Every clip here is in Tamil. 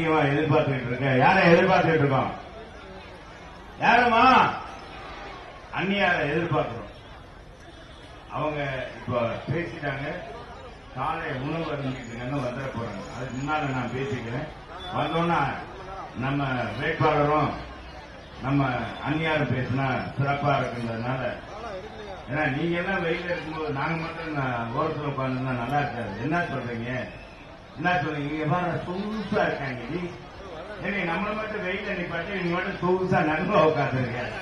அதிகமா எதிர்பார்த்துக்கிட்டு இருக்க யாரை எதிர்பார்த்துக்கிட்டு இருக்கோம் யாரம்மா? அந்நியார எதிர்பார்க்கிறோம். அவங்க இப்ப பேசிட்டாங்க. காலை உணவு அருந்திட்டு வந்துட போறாங்க. அதுக்கு முன்னால நான் பேசிக்கிறேன். வந்தோன்னா நம்ம வேட்பாளரும் நம்ம அந்நியாரும் பேசினா சிறப்பா இருக்குன்றதுனால. ஏன்னா நீங்க எல்லாம் வெயில இருக்கும்போது நாங்க மட்டும் ஓரத்தில் உட்காந்துருந்தா நல்லா இருக்காது. என்ன சொல்றீங்க? என்ன சொல்றீங்க சொகுசா இருக்காங்க நீ. ஏங்க நம்மள மட்டும் வெயில நிப்பாட்டு நீங்க மட்டும் சொகுசா நண்பா உட்காந்துருக்காரு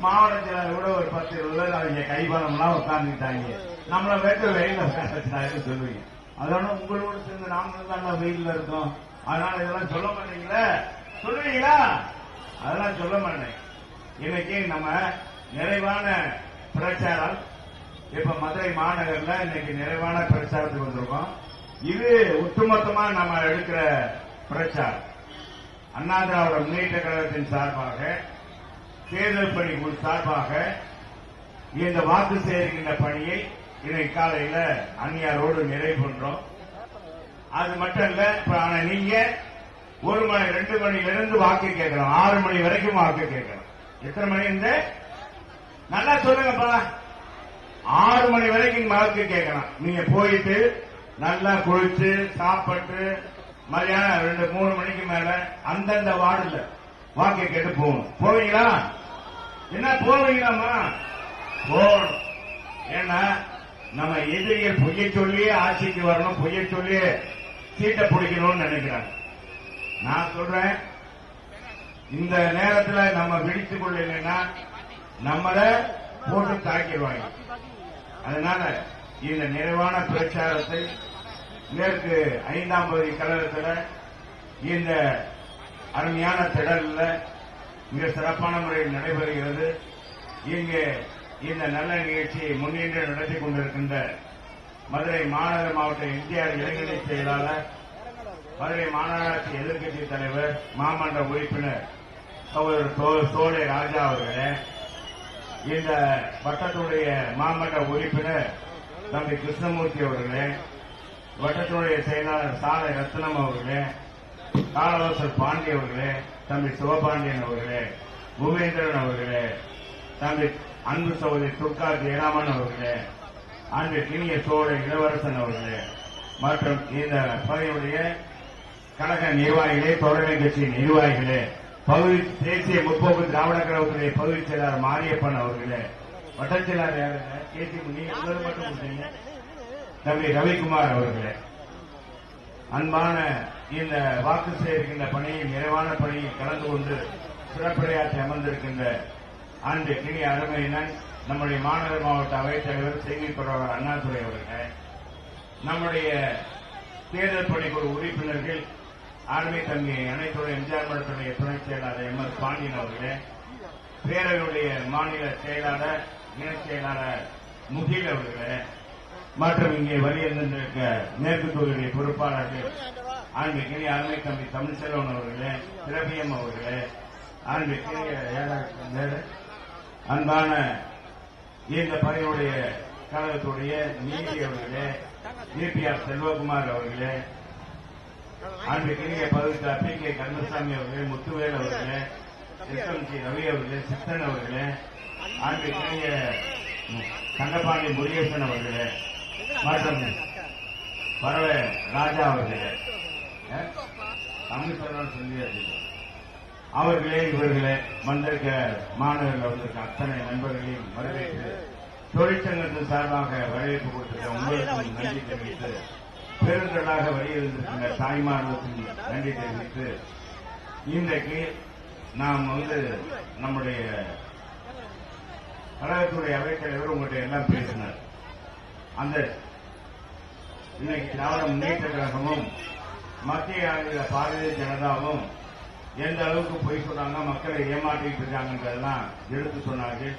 மாவட்டத்தில் கூட ஒரு பத்து இருபது அவங்க கைபாலம்லாம் உட்காந்துட்டாங்க நம்மள மட்டும் வெயில உட்காந்துட்டாங்க சொல்லுவீங்க. அதோட உங்களோட சேர்ந்து நாமளும் தான் வெயில்ல இருக்கோம். அதனால இதெல்லாம் சொல்ல மாட்டீங்களா? சொல்லுவீங்களா? அதெல்லாம் சொல்ல மாட்டேன். இன்னைக்கு நம்ம நிறைவான பிரச்சாரம். இப்ப மதுரை மாநகர்ல இன்னைக்கு நிறைவான பிரச்சாரத்துக்கு வந்திருக்கோம். இது ஒட்டுமொத்தமா நம்ம எடுக்கிற பிரச்சாரம். அண்ணா திராவிட முன்னேற்ற கழகத்தின் சார்பாக தேர்தல் பணி சார்பாக இந்த வாக்கு சேருகின்ற பணியை இன்னைக்கு காலையில அந்நியாரோடு நிறைவு பண்றோம். அது மட்டும் இல்ல ஆனா நீங்க ஒரு மணி ரெண்டு மணில இருந்து வாக்கு கேட்கலாம் ஆறு மணி வரைக்கும் வாக்கு கேட்கலாம் எத்தனை மணி இருந்து நல்லா சொல்லுங்கப்பா. ஆறு மணி வரைக்கும் வாக்கு கேட்கலாம் நீங்க போயிட்டு நல்லா குளிச்சு சாப்பிட்டு மதியானம் ரெண்டு மூணு மணிக்கு மேல அந்தந்த வார்டுல வாக்கை கேட்டு போகணும். போவீங்களா? என்ன போவீங்களாமா போகணும். ஏன்னா நம்ம எதிரிகள் பொய்ய சொல்லி ஆட்சிக்கு வரணும் பொய்ய சொல்லி சீட்டை பிடிக்கணும்னு நினைக்கிறாங்க. நான் சொல்றேன் இந்த நேரத்தில் நம்ம விழித்துக் கொள்ளலைன்னா நம்மளை போட்டு தாக்கிடுவாங்க. அதனால இந்த நிறைவான பிரச்சாரத்தை மேற்கு ஐந்தாம் பகுதி கழகத்தில் இந்த அருமையான திடல்ல மிக சிறப்பான முறையில் நடைபெறுகிறது. இங்கே இந்த நல்ல நிகழ்ச்சியை முன்னின்று நடத்தி கொண்டிருக்கின்ற மதுரை மாநகர மாவட்ட எம்ஜிஆர் இளைஞரணி செயலாளர் மதுரை மாநகராட்சி எதிர்க்கட்சி தலைவர் மாமன்ற உறுப்பினர் சகோதரர் சோ- ராஜா அவர்களே இந்த வட்டத்துடைய மாமன்ற உறுப்பினர் தம்பி கிருஷ்ணமூர்த்தி அவர்களே வட்டத்தினுடைய செயலாளர் சாலை ரத்னம் அவர்களே காலவாசல் பாண்டி அவர்களே தம்பி சிவபாண்டியன் அவர்களே பூமேந்திரன் அவர்களே தம்பி அன்பு சகோதரி துர்கா ஜெயராமன் அவர்களே அன்பு கிணிய சோழ இளவரசன் அவர்களே மற்றும் இந்த பகுதியுடைய கழக நிர்வாகிகளே தொடர்மை கட்சி நிர்வாகிகளே பகுதி தேசிய முற்போக்கு திராவிட கழகத்துடைய பகுதி செயலாளர் மாரியப்பன் அவர்களே வட்டச்செயலாளர் யாருங்க கேசி முனி இவர் மட்டும் கொடுத்தீங்க தம்பி ரவிக்குமார் அவர்களே அன்பான இந்த வாக்கு சேருகின்ற பணியில் நிறைவான பணியில் கலந்து கொண்டு சிறப்புரையாற்றி அமர்ந்திருக்கின்ற ஆண்டு கிணி அருமையினன் நம்முடைய மாநகர் மாவட்ட அவைத்தலைவர் செய்தி அண்ணாதுரை அவர்கள் நம்முடைய தேர்தல் பணிக்குழு உறுப்பினர்கள் ஆர்மி தம்பி அனைத்துறை எம்ஜிஆர் மன்றத்துடைய துணைச் செயலாளர் எம் எஸ் பாண்டியன் அவர்களே பேரவையுடைய மாநில செயலாளர் இணைச் செயலாளர் முகில் அவர்களே மற்றும் இங்கே வலியிருந்திருக்க மேற்கு தொகுதியுடைய பொறுப்பாளர்கள் ஆண்டு அருமை தம்பி தமிழ்செல்வன் அவர்களே திரவியம் அவர்களே ஆண்டு கிணிய ஏழாயிரத்தி அன்பான இந்த பணியுடைய கழகத்துடைய நீதி அவர்களே டிபிஆர் செல்வகுமார் அவர்களே அன்று கிரிய பதவித்தா பி கே கந்தசாமி அவர்களே முத்துவேல் அவர்களே எஸ்எம்சி ரவி அவர்களே சித்தன் அவர்களே அன்று தங்கப்பாண்டி முருகேசன் அவர்களே மற்றும் பரவ ராஜா அவர்களே தமிழ் சொல்லியாச்சு. அவர்களே இவர்களே வந்திருக்க மாணவர்கள் வந்திருக்க அத்தனை நண்பர்களையும் வரவேற்று தொழிற்சங்கத்தின் சார்பாக வரவேற்பு கொடுத்திருக்க உங்களுக்கும் நன்றி தெரிவித்து பெருந்தலாக வழியிருந்திருக்கின்ற தாய்மார்களுக்கும் நன்றி தெரிவித்து இன்றைக்கு நாம் வந்து நம்முடைய கழகத்துடைய அவைத்தலைவர் உங்கள்கிட்ட எல்லாம் பேசினார். அந்த இன்னைக்கு திராவிட முன்னேற்ற கழகமும் மத்திய ஆளுகிற பாரதிய ஜனதாவும் எந்த அளவுக்கு பொய் சொன்னாங்க மக்களை ஏமாற்றிட்டு இருக்காங்கன்றதெல்லாம் எடுத்து சொன்னார்கள்.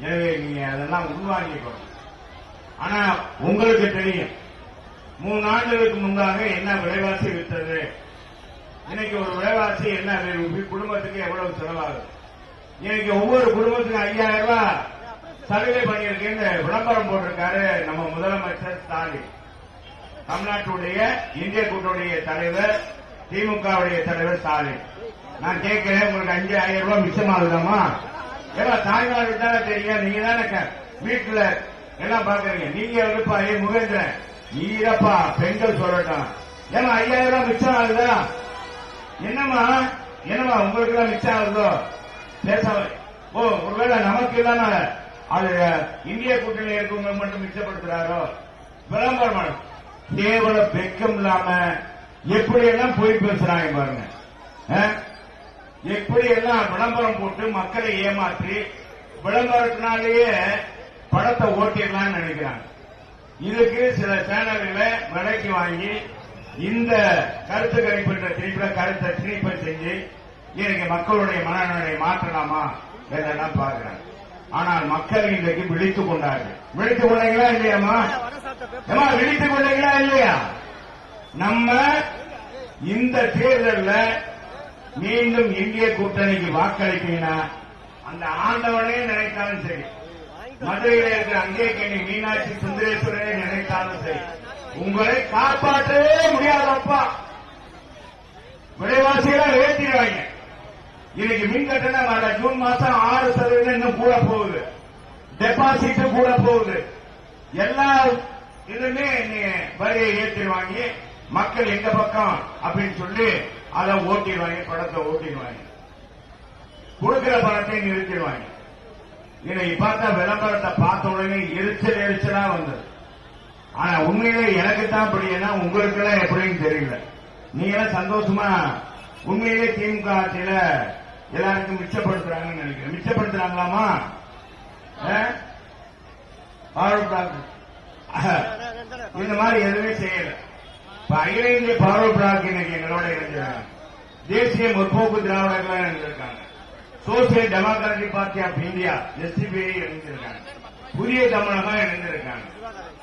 எனவே நீங்க அதெல்லாம் உள்வாங்கிக்கணும். ஆனா உங்களுக்கு தெரியும் மூணு ஆண்டுகளுக்கு முன்பாக என்ன விலைவாசி விற்றது இன்னைக்கு ஒரு விலைவாசி என்ன குடும்பத்துக்கு எவ்வளவு செலவாகுது? இன்னைக்கு ஒவ்வொரு குடும்பத்துக்கும் ஐயாயிரம் ரூபாய் சலுகை பண்ணியிருக்கேன்னு விளம்பரம் போட்டிருக்காரு நம்ம முதலமைச்சர் ஸ்டாலின். தமிழ்நாட்டுடைய இந்திய கூட்டணிய தலைவர் திமுகவுடைய தலைவர் ஸ்டாலின். நான் கேட்கிறேன் உங்களுக்கு அஞ்சு ஆயிரம் ரூபாய் மிச்சமாகுதாமா ஏன்னா தாய்மாருக்கு தானே தெரியும் நீங்க தானே வீட்டுல எல்லாம் பாக்குறீங்க நீங்க இருப்பா ஏ முகேந்திரன்? நீரப்பா பெண்கள் சொல்லட்டும். ஏன்னா ஐயாயிரம் ரூபாய் மிச்சம் ஆகுதா? என்னம்மா? என்னம்மா உங்களுக்கு எல்லாம் மிச்சம் ஆகுதோ? பேச ஓ ஒருவேளை நமக்கு இல்லாம அது இந்திய கூட்டணி இருக்கவங்க மட்டும் மிச்சப்படுத்துறாரோ? விளம்பரம் கேவல வெக்கம் இல்லாம எப்படியெல்லாம் போய் பேசுறாங்க பாருங்க. எப்படியெல்லாம் விளம்பரம் போட்டு மக்களை ஏமாற்றி விளம்பரத்தினாலேயே படத்தை ஓட்டிடலாம்னு நினைக்கிறாங்க. இதுக்கு சில சேனல்களை விலைக்கு வாங்கி இந்த கருத்து கணிப்பின்ற திணிப்புல கருத்தை திணிப்பை செஞ்சு இன்னைக்கு மக்களுடைய மனநிலை மாற்றலாமா? என்றெல்லாம் பாக்குறாங்க ஆனால் மக்கள் இன்றைக்கு விழித்துக் கொண்டார்கள். விழித்துக் கொண்டீங்களா இல்லையாமா ஏமா விழித்துக் கொண்டீங்களா இல்லையா? நம்ம இந்த தேர்தல்ல மீண்டும் இந்திய கூட்டணிக்கு வாக்களிப்பீங்கன்னா அந்த ஆண்டவனே நினைத்தாலும் சரி மதுரையில் இருக்கிற அங்கேக்கணி மீனாட்சி சுந்தரேஸ்வரனே நினைத்தாலும் சரி உங்களை காப்பாற்றவே முடியாதப்பா. விலைவாசிகளை ஏற்றிடுவாங்க இன்னைக்கு மின் கட்டணம் வர ஜூன் மாசம் ஆறு சதவீதம் இன்னும் கூட போகுது. டெபாசிட் கூட போகுது. எல்லா இதுமே நீ வரியை ஏற்றிடுவாங்க மக்கள் எங்க பக்கம் அப்படின்னு சொல்லி அதை ஓட்டிடுவாங்க படத்தை ஓட்டிடுவாங்க. கொடுக்கிற பணத்தை நிறுத்திடுவாங்க. இன்னைக்கு பார்த்தா விளம்பரத்தை பார்த்த உடனே எரிச்சல் எரிச்சலா வந்தது. ஆனா உண்மையிலே எனக்கு தான் அப்படின்னா உங்களுக்கு எல்லாம் எப்படின்னு தெரியல. நீங்க சந்தோஷமா உண்மையிலே திமுக ஆட்சியில எல்லாருக்கும் மிச்சப்படுத்துறாங்கன்னு நினைக்கிறேன். மிச்சப்படுத்துறாங்களாமா? ஆ? இந்த மாதிரி எதுவுமே செய்யல. இப்ப அகில இந்திய ஃபாரூக் பிளாக் இன்னைக்கு எங்களோட இணைஞ்சிருக்காங்க தேசிய முற்போக்கு திராவிடர்கள் இணைஞ்சிருக்காங்க social democratic party of India SDPI இணைஞ்சிருக்காங்க. புதிய தமிழகம் இணைஞ்சிருக்காங்க.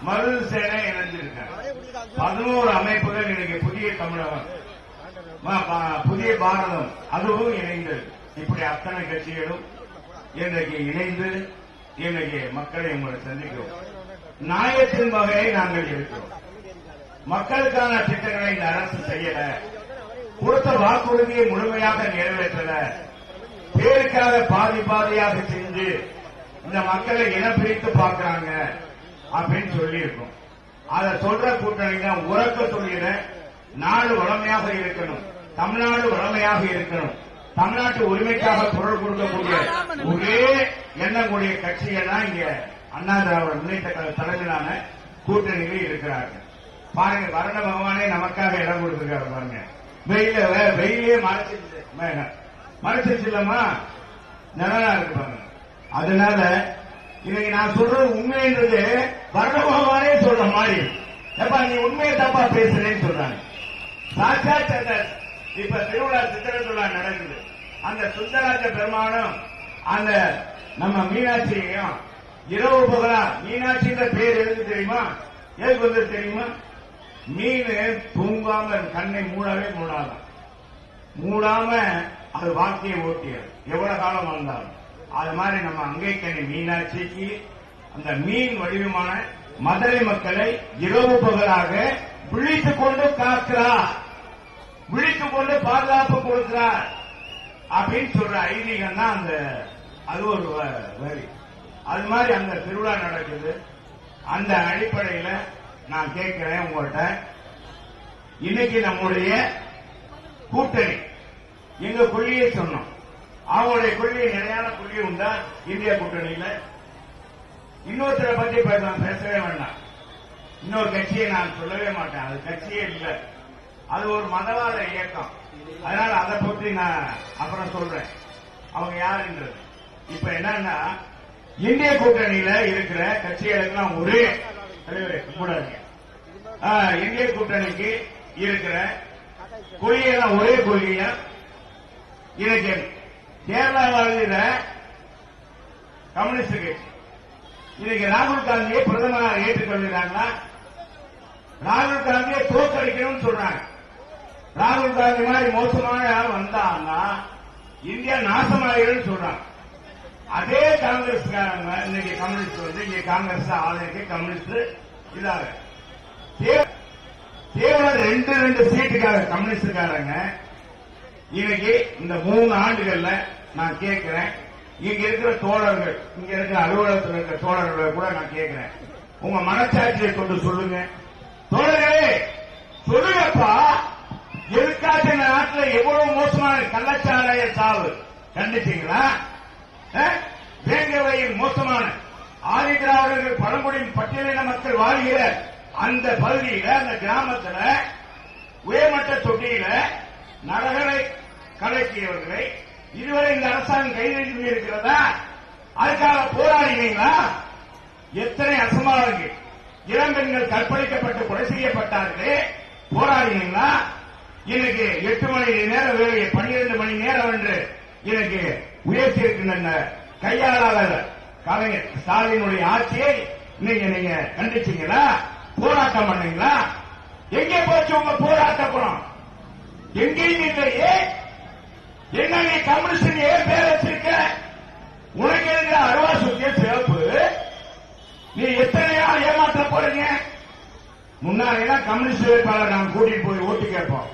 மருது சேனை இணைஞ்சிருக்காங்க. பதினோரு அமைப்புகள் இன்னைக்கு புதிய தமிழகம். புதிய பாரதம். அதுவும் இணைந்தது இப்படி அத்தனை கட்சிகளும் இன்றைக்கு இணைந்து இன்றைக்கு மக்களை உங்களை சந்திக்கிறோம். நாயத்தின் வகையை நாங்கள் இருக்கிறோம் மக்களுக்கான திட்டங்களை இந்த அரசு செய்யல. கொடுத்த வாக்குறுதியை முழுமையாக நிறைவேற்றல. பேருக்காக பாதி பாதியாக செஞ்சு இந்த மக்களை இனம் பிரித்து பார்க்கறாங்க அப்படின்னு சொல்லியிருக்கோம். அதை சொல்ற கூட்டணி தான் உறக்க சொல்லிட நாடு வளமையாக இருக்கணும். தமிழ்நாடு வளமையாக இருக்கணும். தமிழ்நாட்டு உரிமைக்காக குரல் கொடுக்கக்கூடிய ஒரே எண்ணக்கூடிய கட்சிகள் தான் இங்க அண்ணா திராவிட முன்னேற்ற தலைமையிலான கூட்டணியில் இருக்கிறார்கள். பாருங்க வரண பகவானே நமக்காக இடம் கொடுத்திருக்காரு பாருங்க. வெயில வெயிலே மறைச்சிருச்சு. மேகம். மறைச்சிருச்சு இல்லம்மா? நிழலா இருக்கு பாருங்க. அதனால இன்னைக்கு நான் சொல்றது உண்மைன்றது வரண பகவானே சொல்ற மாதிரி. எப்ப நீ உண்மையை தப்பா பேசுறேன்னு சொல்றாங்க. சாட்சா அந்த இப்ப திருவிழா சித்திர திருவிழா நடக்குது. அந்த சுந்தராஜ பெருமானும் அந்த நம்ம மீனாட்சியையும் இரவு பகலா மீனாட்சின்ற பேர் எதுக்கு தெரியுமா? எதுக்கு வந்து தெரியுமா? மீன் தூங்காம கண்ணை மூடவே மூடாத மூடாம அது வாழ்க்கையை ஓட்டியது. எவ்வளவு காலம் வந்தாலும் அது மாதிரி நம்ம அங்கைக்கணி மீனாட்சிக்கு அந்த மீன் வடிவமான மதுரை மக்களை இரவு பகலாக விழித்துக் கொண்டு காக்கிறார். விழித்துக் கொண்டு பாதுகாப்பு கொடுக்கிறார். அப்படின்னு சொல்ற ஐதீகம் தான் அந்த அது ஒரு வரி. அது மாதிரி அந்த திருவிழா நடக்குது. அந்த அடிப்படையில நான் கேட்கிறேன் உங்கள்கிட்ட இன்னைக்கு நம்முடைய கூட்டணி. எங்க கொள்கையை சொன்னோம். அவங்களுடைய கொள்கை நிலையான கொள்கை உண்டா? இந்திய கூட்டணியில. இன்னொருத்தரை பத்தி நான் பேசவே வேண்டாம். இன்னொரு கட்சியை நான் சொல்லவே மாட்டேன். அது கட்சியே இல்லை. அது ஒரு மதவாத இயக்கம். அதனால அதை பற்றி நான் அப்புறம் சொல்றேன். அவங்க யாருன்றது. இப்ப என்னன்னா இந்திய கூட்டணியில இருக்கிற கட்சிகளுக்கெல்லாம் ஒரே தலைவரே கூடாதுங்க இந்திய கூட்டணிக்கு இருக்கிற கொள்கையெல்லாம் ஒரே கொள்கைய இன்னைக்கு கேரளாவில் கம்யூனிஸ்ட் கட்சி. இன்னைக்கு ராகுல் காந்தியை பிரதமராக ஏற்றுக்கொள்கிறாங்களா? ராகுல் காந்தியை தோற்கடிக்கணும்னு சொல்றாங்க. ராகுல் காந்தி மாதிரி மோசமான யாரும் வந்தாங்கன்னா இந்தியா நாசமாயிரும் சொல்றாங்க. அதே காங்கிரஸ்காரங்க இன்னைக்கு கம்யூனிஸ்ட் வந்து இங்க காங்கிரஸ் ஆளுக்கு கம்யூனிஸ்ட் இதாக தே- கேவலம் ரெண்டு ரெண்டு சீட்டுக்காக கம்யூனிஸ்டுக்காரங்க. இன்னைக்கு இந்த மூணு ஆண்டுகள்ல நான் கேட்கிறேன் இங்க இருக்கிற தோழர்கள் இங்க இருக்கிற அலுவலகத்தில் இருக்கிற தோழர்களை கூட நான் கேட்கிறேன். உங்க மனச்சாட்சியை கொண்டு சொல்லுங்க. தோழர்களே சொல்லுங்கப்பா. எதுக்காக இந்த நாட்டில் எவ்வளவு மோசமான கள்ளச்சாராய சாவு? கண்டிச்சீங்களா? வேங்கவையில் மோசமான ஆதிதிராவிடர்கள் பழங்குடியின் பட்டியலின மக்கள் வாழ்கிற அந்த பகுதியில அந்த கிராமத்துல உயர்மட்ட தொட்டியில நரகரை கலக்கியவர்களை இதுவரை இந்த அரசாங்கம் கைது இருக்கிறதா அதுக்காக போராடினீங்களா? எத்தனை அசம்பாவிதங்கள். இளம்பெண்கள் கற்பழிக்கப்பட்டு கொலை செய்யப்பட்டார்களே. போராடினீங்களா? இன்னைக்கு எட்டு மணி நேர வேலையை பன்னிரண்டு மணி நேரம் என்று இன்னைக்கு உயர்த்தி இருக்கின்ற கையாளாத கலைஞர் ஸ்டாலினுடைய ஆட்சியை நீங்க நீங்க கண்டிச்சீங்களா? போராட்டம் பண்ணீங்களா? எங்கே போச்சு உங்க போராட்ட குணம்? எங்கேயும் இல்லையே. என்ன நீ கம்யூனிஸ்ட் ஏன் பேர் வச்சிருக்க? உனக்கு இருக்கிற அருவா சுத்திய சிறப்பு? நீ எத்தனையா ஏமாற்ற போறீங்க முன்னாடி கம்யூனிஸ்ட் வேட்பாளர் நாங்க கூட்டிட்டு போய் ஓட்டு கேட்போம்.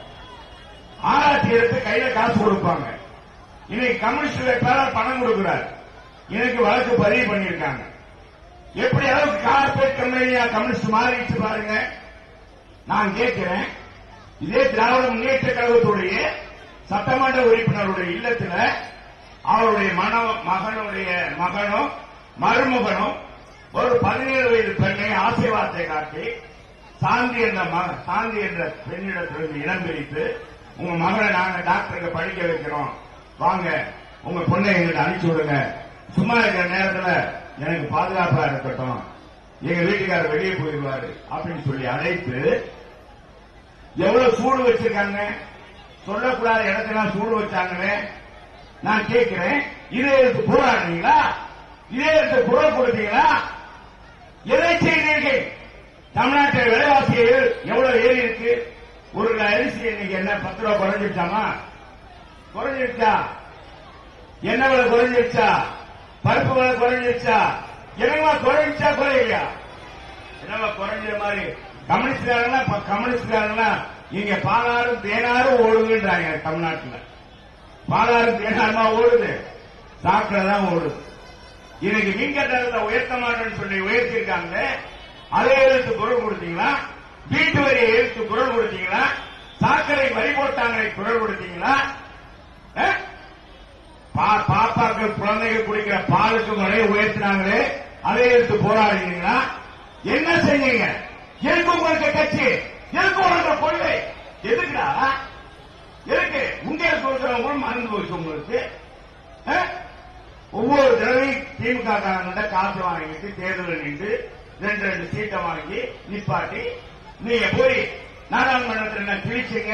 ஆராய்ச்சி எடுத்து கையில காசு கொடுப்பாங்க. இன்னைக்கு கம்யூனிஸ்ட் வேட்பாளர் பணம் கொடுக்கிறார். இன்னைக்கு வழக்கு பதிவு பண்ணியிருக்காங்க. எப்படி அளவுக்கு கார்பரேட் கம்பெனியா கம்யூனிஸ்ட் மாறிட்டு பாருங்க. நான் கேட்கிறேன். இதே திராவிட முன்னேற்ற கழகத்துடைய சட்டமன்ற உறுப்பினருடைய இல்லத்துல அவருடைய மன மகனுடைய மகனும் மருமகனும் ஒரு பதினேழு வயது பெண்ணை ஆசை வார்த்தை காட்டி சாந்தி என்ற மக- சாந்தி என்ற பெண்ணிடத்திலிருந்து இடம் பிரித்து உங்க மகளை நாங்க டாக்டருக்கு படிக்க வைக்கிறோம். வாங்க உங்க பொண்ணை எங்கிட்ட அனுப்பிச்சு விடுங்க. சும்மா இருக்கிற நேரத்துல எனக்கு பாதுகாப்பா இருக்கட்டும். எங்க வீட்டுக்காரர் வெளியே போயிடுவாரு அப்படின்னு சொல்லி அழைத்து எவ்வளவு சூடு வச்சிருக்காங்க சொல்லக்கூடாத இடத்தெல்லாம் சூடு வச்சாங்கன்னு நான் கேட்கிறேன் இதே எடுத்து போராடுறீங்களா? இதே எடுத்து குரல் கொடுத்தீங்களா எதை செய்தீர்கள்? தமிழ்நாட்டில் விலைவாசி எவ்வளவு ஏறி இருக்கு? ஒரு அரிசி இன்னைக்கு என்ன பத்து ரூபா குறைஞ்சிருச்சாமா? குறைஞ்சிருச்சா? என்ன விலை குறைஞ்சிருச்சா? பருப்பு விலை குறைஞ்சிருச்சா? என்னமா குறைஞ்சா குறையலையா? என்னவா குறைஞ்ச மாதிரி? கம்யூனிஸ்ட்காரங்களா கம்யூனிஸ்ட்காரங்களா இங்க பாலாறும் தேனாரும் ஓடுதுன்றாங்க தமிழ்நாட்டில். பாலாறும் தேனாருமா ஓடுது? சாக்கடை தான் ஓடுது. இன்னைக்கு மின் கட்டணத்தை உயர்த்த மாட்டேன்னு சொல்லி உயர்த்திருக்காங்க அதே எழுத்து குரல் கொடுத்தீங்கன்னா வீட்டு வரியை எழுத்து குரல் கொடுத்தீங்களா? சாக்கடை வரி போட்டாங்களை குரல் கொடுத்தீங்களா? பா- பாப்பாக்கள் குழந்தைகள் குடிக்கிற பாலுக்கு முறையை உயர்த்தினாங்களே அதை எடுத்து போராடுறீங்களா என்ன செஞ்சீங்க? எதுக்கு உங்களுக்கு கட்சி? எதுக்கு உங்களுக்கு கொள்கை? எதுக்குடா? எதுக்கு? உங்க சொல்றவங்க மறந்து போச்சு உங்களுக்கு. ஒவ்வொரு தடவையும் திமுக காரங்கிட்ட காசு வாங்கிட்டு தேர்தல் நின்று ரெண்டு ரெண்டு சீட்டை வாங்கி நிப்பாட்டி நீங்க போய் நாடாளுமன்றத்தில் என்ன கிழிச்சீங்க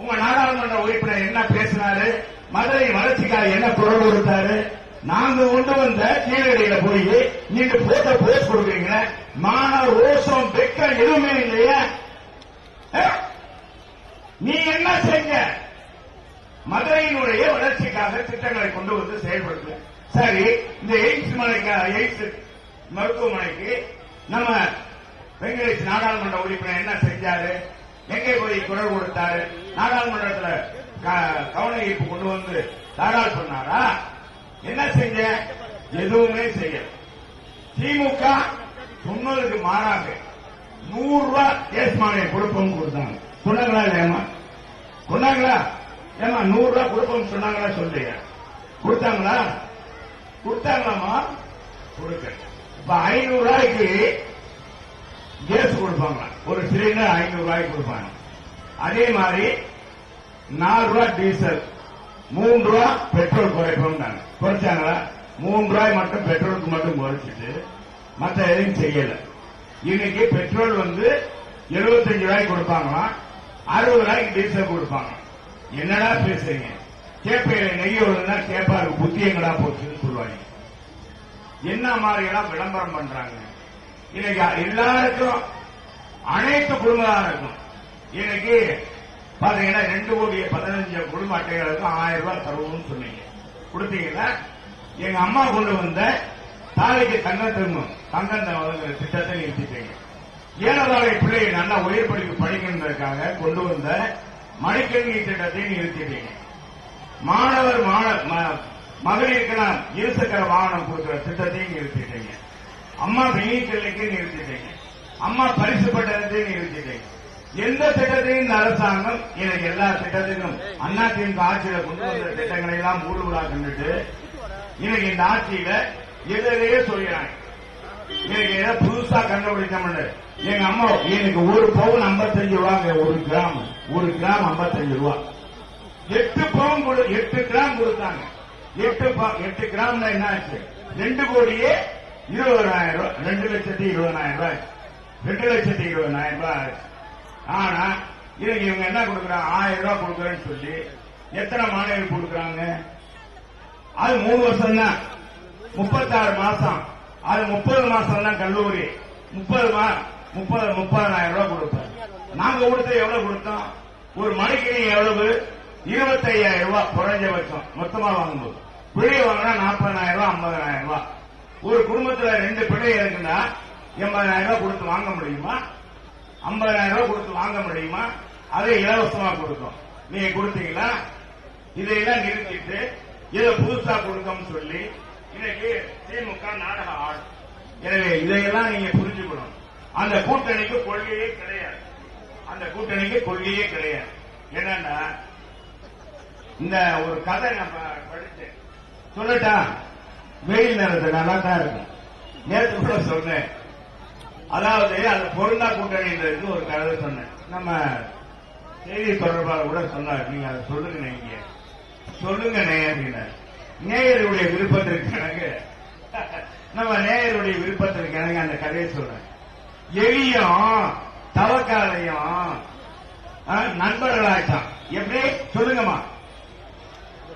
உங்க நாடாளுமன்ற உறுப்பினர் என்ன பேசினாரு மதுரை வளர்ச்சிக்காக என்ன குரல் கொடுத்தாரு? நாங்க கொண்டு வந்த கீழடியில போய் நீங்க போட்ட போஸ் கொடுக்குறீங்க. மான ரோஷம் வெக்கம் எதுவுமே இல்லையா. நீ என்ன செஞ்ச மதுரையினுடைய வளர்ச்சிக்காக திட்டங்களை கொண்டு வந்து செயல்படுத்து. சரி இந்த எய்ம்ஸ் மலைக்கு எய்ம்ஸ் மருத்துவமனைக்கு நம்ம வெங்கடேஷ் நாடாளுமன்ற உறுப்பினர் என்ன செஞ்சாரு? எங்கே போய் குரல் கொடுத்தாரு? நாடாளுமன்றத்தில் க- கவன ஈர்ப்பு கொண்டு வந்து தாராள் சொன்னாரா? என்ன செஞ்ச? எதுவுமே செய்ய திமுக சொன்னதுக்கு மாறாக நூறு ரூபாய் கேஸ் மானியம் கொடுப்போம்னு கொடுத்தாங்க. சொன்னாங்களா இல்லையம்மா? சொன்னாங்களா? ஏமா நூறு ரூபாய் கொடுப்போம் சொன்னாங்களா சொல்றீங்க கொடுத்தாங்களா? கொடுத்தாங்களாமா கொடுக்க இப்ப ஐநூறு ரூபாய்க்கு கேஸ் கொடுப்பாங்க ஒரு சிலிண்டர் ஐநூறு ரூபாய்க்கு கொடுப்பாங்க. அதே மாதிரி நாலு ரூபாய் டீசல் மூன்று ரூபாய் பெட்ரோல் குறைப்போம் குறைச்சாங்களா? மூணு ரூபாய் மட்டும் பெட்ரோலுக்கு மட்டும் குறைச்சிட்டு மற்ற எதையும் செய்யல. இன்னைக்கு பெட்ரோல் வந்து 75 ரூபாய்க்கு கொடுப்பாங்களாம் அறுபது ரூபாய்க்கு டீசல் கொடுப்பாங்க. என்னடா பேசுறீங்க? கேப்பையில நெய் ஒழுங்கா கேப்பாருக்கு புத்தி எங்கடா போச்சுன்னு சொல்லுவாங்க. என்ன மாதிரி எல்லாம் விளம்பரம் பண்றாங்க? இன்னைக்கு எல்லாருக்கும் அனைத்து குடும்பத்தாருக்கும் இன்னைக்கு பாத்தீங்கன்னா ரெண்டு கோடி பதினஞ்சு குடும்ப அட்டைகளுக்கும் ஆயிரம் ரூபாய் தருவோம்னு சொன்னீங்க. கொடுத்தீங்கன்னா எங்க அம்மா கொண்டு வந்த தாலைக்கு தங்கம் திரும்பும் தங்கம் வழங்குற திட்டத்தை நிறுத்திட்டீங்க. ஏனதாலை பிள்ளையை நல்லா உயர் படிப்பு படிக்கின்றதற்காக கொண்டு வந்த மடிக்கணினி திட்டத்தை நிறுத்திட்டீங்க. மாணவர் ம- மகளிருக்கெல்லாம் இருசக்கர வாகனம் கொடுக்கிற திட்டத்தையும் நிறுத்திட்டீங்க. அம்மா வெயிக்கல்லைக்கு நிறுத்திட்டீங்க அம்மா பரிசு பட்டத்தை நிறுத்திட்டீங்க எந்த திட்டத்தையும் இந்த அரசாங்கம் எனக்கு எல்லா திட்டத்திலும் அண்ணா திமுக ஆட்சியில கொண்டு வந்த திட்டங்களை எல்லாம் ஊடுருவா கண்டுட்டு இன்னைக்கு இந்த ஆட்சியில எதிரையே சொல்கிறாங்க. எனக்கு ஏதோ புதுசா கண்டுபிடிச்சோம்னு எங்க அம்மா எனக்கு ஒரு பவுன் 55 ரூபாங்க ஒரு கிராம். ஒரு கிராம் 55 ரூபா. எட்டு பவுன் கொடு எட்டு கிராம் கொடுத்தாங்க. எட்டு எட்டு கிராம்ல என்ன ஆச்சு? ரெண்டு கோடியே இருபதாயிரம் ரூபாய். ரெண்டு லட்சத்தி இருபதாயிரம் ரூபாய். ரெண்டு லட்சத்தி இருபதாயிரம் ரூபாய். ஆனா இன்னைக்கு இவங்க என்ன கொடுக்குறாங்க ஆயிரம் ரூபாய் கொடுக்குறேன்னு சொல்லி எத்தனை மாணவர்கள் கொடுக்குறாங்க? அது மூணு வருஷம் தான் முப்பத்தாறு மாசம். அது முப்பது மாசம் தான் கல்லூரி. முப்பது மா முப்பது முப்பதாயிரம் ரூபாய் கொடுப்போம் நாங்க கொடுத்த எவ்வளவு கொடுத்தோம்? ஒரு மணிக்கு எவ்வளவு? இருபத்தையாயிரம் ரூபாய் குறைஞ்சபட்சம். மொத்தமா வாங்கும்போது. பிள்ளை வாங்கினா நாற்பதாயிரம் ரூபாய் ஐம்பதாயிரம் ரூபாய். ஒரு குடும்பத்துல ரெண்டு பிள்ளை இருக்குன்னா எண்பதாயிரம் ரூபாய் கொடுத்து வாங்க முடியுமா? ஐம்பதாயிரம் ரூபாய் கொடுத்து வாங்க முடியுமா? அதை இலவசமா கொடுக்கும் நீங்க கொடுத்தீங்களா? இதையெல்லாம் நிறுத்திட்டு இதை புதுசா கொடுக்கணும்னு சொல்லி இன்னைக்கு திமுக நாடக ஆள். எனவே இதையெல்லாம் நீங்க புரிஞ்சுக்கணும். அந்த கூட்டணிக்கு கொள்கையே கிடையாது. அந்த கூட்டணிக்கு கொள்கையே கிடையாது. என்னன்னா இந்த ஒரு கதை நான் ப- படிச்சேன். சொல்லட்டா? வெயில் நேரத்தில் நல்லா தான் இருக்கும். நேற்று கூட சொன்னேன். அதாவது அந்த பொருந்தா கூட்டணின்றது ஒரு கதை சொன்னேன். நம்ம செய்தி தொடர்பாளர் கூட சொன்னார். நீங்க அதை சொல்லுங்க நீங்க சொல்லுங்க நேயர் நேயருடைய விருப்பத்திற்கு எனக்கு நம்ம நேயருடைய விருப்பத்திற்கு எனக்கு அந்த கதையை சொல்றேன். எலியும் தவக்காலையும் ஆ, நண்பர்களாச்சான் எப்படி? சொல்லுங்கம்மா.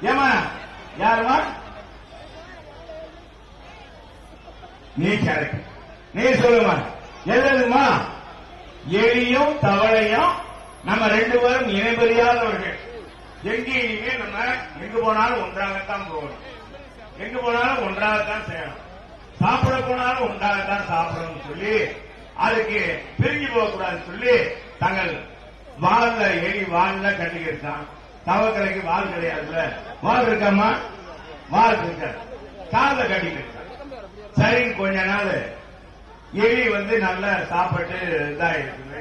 ஏமா யாருமா நீ கரெக்ட் நீ சொல்லுமா? எல்லதுமா எலியும் தவளையும் நம்ம ரெண்டு பேரும் இணைபெரியாதவர்கள் எங்கேயுமே நம்ம எங்க போனாலும் ஒன்றாகத்தான் போகணும். எங்க போனாலும் ஒன்றாகத்தான் செய்யணும் சாப்பிட போனாலும் ஒன்றாகத்தான் சாப்பிடணும்னு சொல்லி அதுக்கு பிரிஞ்சு போகக்கூடாதுன்னு சொல்லி தங்கள் வாழ்ல எலி வாழ்ல கட்டிக்கிட்டான் தவக்கரைக்கு வாழ் கிடையாதுல்ல. வாழ் இருக்காமா வாழ் இருக்க. கால கட்டிக்கிட்டான் சரின்னு கொஞ்ச நாள். எலி வந்து நல்லா சாப்பிட்டு இதாயிருக்கு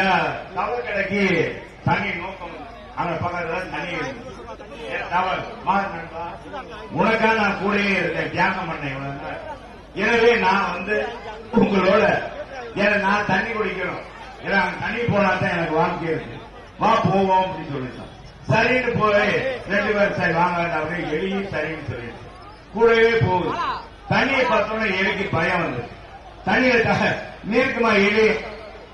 ஏன் தவறு கடைக்கு தண்ணி நோக்கம். அந்த பக்கத்துல தண்ணி உனக்கா நான் கூடயே இருக்கேன் தியாகம் பண்ணேன் எனவே நான் வந்து உங்களோட ஏன்னா நான் தண்ணி குடிக்கணும். ஏன்னா தண்ணி போனா தான் எனக்கு வாழ்க்கை இருக்கு. வா போவோம் அப்படின்னு சொல்லிட்டான். சரின்னு போய் ரெண்டு பேர் சரி வாங்க அப்படியே எலியும் சரின்னு சொல்லிட்டு கூடவே போகுது. தண்ணியை பார்த்தோன்னே எலிக்கு பயம் வந்து. தண்ணி இருக்காக நீருக்குமா எலி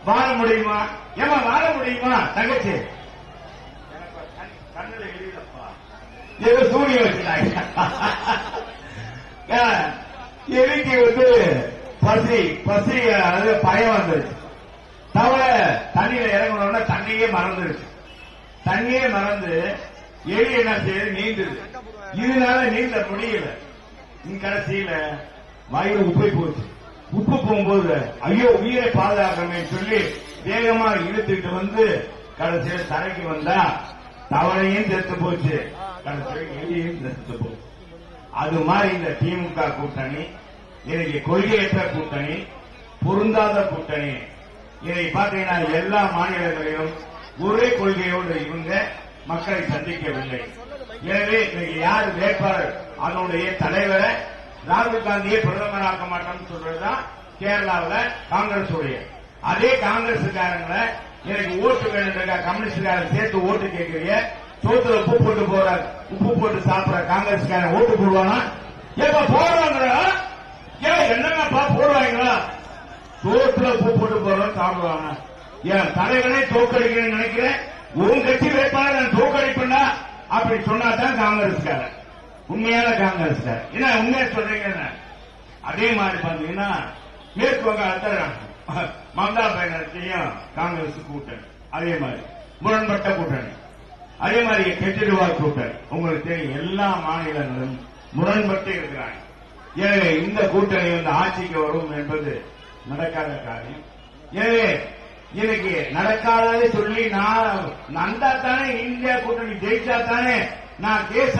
வாழ முடியுமா? ஏமா வாழ முடியுமா தங்கச்சி? கண்ணுல எரியுதப்பா. ஏதோ சூரிய வச்சுட்டாங்க. எலிக்கு வந்து பசி பசி அது பயம் வந்துருச்சு. தவளை தண்ணியில இறங்கணும்னா தண்ணியே மறந்துருச்சு. தண்ணியே மறந்து எலி என்ன செய்யுது? நீந்துது. இதனால நீந்த முடியல. கடைசியில வாயில உப்பை போச்சு. உப்பு போகும்போது ஐயோ உயிரை பாதுகாக்கணுமே சொல்லி வேகமா இழுத்துட்டு வந்து கடைசியில தரைக்கு வந்தா தவளையும் செத்து போச்சு. கடைசியில் எலியும் செத்து போச்சு. அது மாதிரி இந்த திமுக கூட்டணி இன்னைக்கு கொள்கையற்ற கூட்டணி பொருந்தாத கூட்டணி. இதை பாத்தீங்கன்னா எல்லா மாநிலங்களிலும் ஒரே கொள்கையோடு இவங்க மக்களை சந்திக்கவில்லை. எனவே இன்னைக்கு யார் வேட்பாளர்? அதனுடைய தலைவரை ராகுல் காந்தியை பிரதமராக்க மாட்டோம்னு சொல்றதுதான் கேரளாவில் காங்கிரஸ் உடைய. அதே காங்கிரஸ்காரங்களை எனக்கு ஓட்டு வேணுன்றக்கா கம்யூனிஸ்டுக்காரன் சேர்த்து ஓட்டு கேட்கறீங்க. சோத்துல உப்பு போட்டு போற உப்பு போட்டு சாப்பிடுற காங்கிரஸ்காரன் ஓட்டு போடுவானா? ஏப்பா போடுவாங்களா ஏன் என்னங்கப்பா போடுவாங்களா சோத்துல உப்பு போட்டு போறவன் சாப்பிடுவாங்க என் தலைவனை தோக்கடிக்கணும்னு நினைக்கிறேன். உன் கட்சி வேட்பாளர் நான் தோக்கடிப்பேன்னா அப்படி சொன்னா தான் காங்கிரஸ்காரன் உண்மையான காங்கிரஸ் என்ன உண்மையா சொல்றீங்க அதே மாதிரி பாத்தீங்கன்னா மேற்கு வங்காளத்தில் மம்தா பானர்ஜியும் காங்கிரஸ் கூட்டணி. அதே மாதிரி முரண்பட்ட கூட்டணி. அதே மாதிரி கெஜ்ரிவால் கூட்டணி. உங்களுக்கு தெரியும் எல்லா மாநிலங்களும் முரண்பட்டு இருக்கிறாங்க. எனவே இந்த கூட்டணி வந்து ஆட்சிக்கு வரும் என்பது நடக்காத காரியம். எனவே இன்னைக்கு நடக்காதே சொல்லி நான் நந்தா தானே இந்தியா கூட்டணி ஜெயிச்சா தானே நான் கேஸ்